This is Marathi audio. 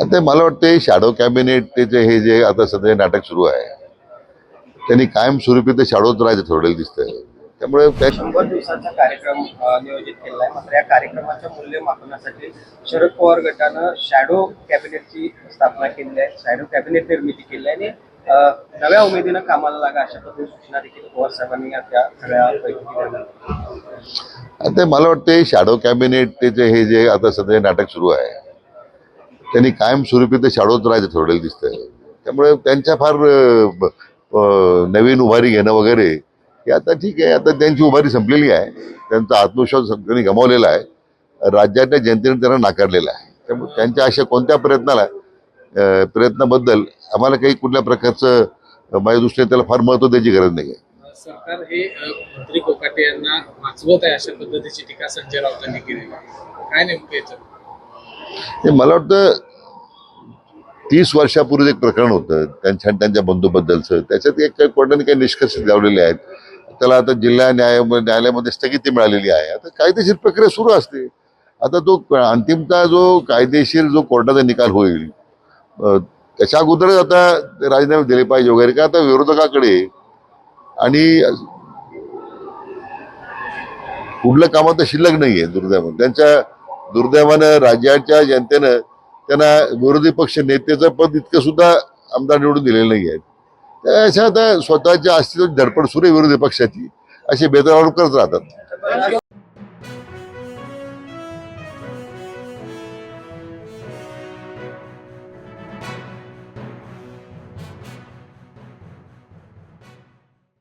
ते मला वाटतं शॅडो कॅबिनेटचे हे जे आता सध्या नाटक सुरू आहे त्यांनी कायमस्वरूपी ते शॅडोच राहायचं ठरवलेलं दिसतंय. त्यामुळे त्या शंभर दिवसाचा कार्यक्रम अ, नियोजित केलेला आहे. मात्र या कार्यक्रमाच्या मूल्यमापनासाठी शरद पवार गटानं शॅडो कॅबिनेटची स्थापना केलेली आहे. शॅडो कॅबिनेट निर्मिती केली आहे. आणि नव्या उमेदीनं कामाला लागा अशा पद्धतीने सूचना देखील पवार साहेबांनी त्या सगळ्या बैठकीत ते मला वाटतं शॅडो कॅबिनेटचे हे जे आता सध्या नाटक सुरू आहे त्यांनी कायमस्वरूपी ते शाडोत राहायचं ठरवलेलं दिसतंय. त्यामुळे त्यांच्या फार नवीन उभारी घेणं वगैरे हे आता ठीक आहे. आता त्यांची उभारी संपलेली आहे. त्यांचा आत्मविश्वास त्यांनी गमावलेला आहे. राज्याच्या जनतेने त्यांना नाकारलेला आहे. त्यामुळे त्यांच्या अशा कोणत्या प्रयत्नाला प्रयत्नाबद्दल आम्हाला काही कुठल्या प्रकारचं माझ्या दृष्टीने त्याला फार महत्त्व द्यायची गरज नाही आहे. सरकार हे मंत्री कोकाटे यांना वाचवत आहे अशा पद्धतीची टीका संजय राऊतांनी केली काय नेमकं हे मला वाटतं तीस वर्षापूर्वी एक प्रकरण होतं. त्यांच्या त्यांच्या बंधूबद्दलचं. त्याच्यात एक काही कोर्टाने काही निष्कर्ष लावलेले आहेत. त्याला आता जिल्हा न्याय न्यायालयामध्ये स्थगिती मिळालेली आहे. आता कायदेशीर प्रक्रिया सुरू असते. आता तो अंतिमता जो कायदेशीर जो कोर्टाचा निकाल होईल त्याच्या अगोदरच आता राजीनामे दिले पाहिजे वगैरे. का आता विरोधकाकडे आणि कुठल्या कामात शिल्लक शिल्लक नाहीये दुर्दैवानं. त्यांच्या दुर्दैवानं राज्याच्या जनतेनं त्यांना विरोधी पक्ष नेतेचं पद इतकं सुद्धा आमदार निवडून दिलेलं नाही आहेत त्या अशा आता स्वतःच्या अस्तित्व धडपड सुरू आहे विरोधी पक्षाची. असे बेदर करत राहतात.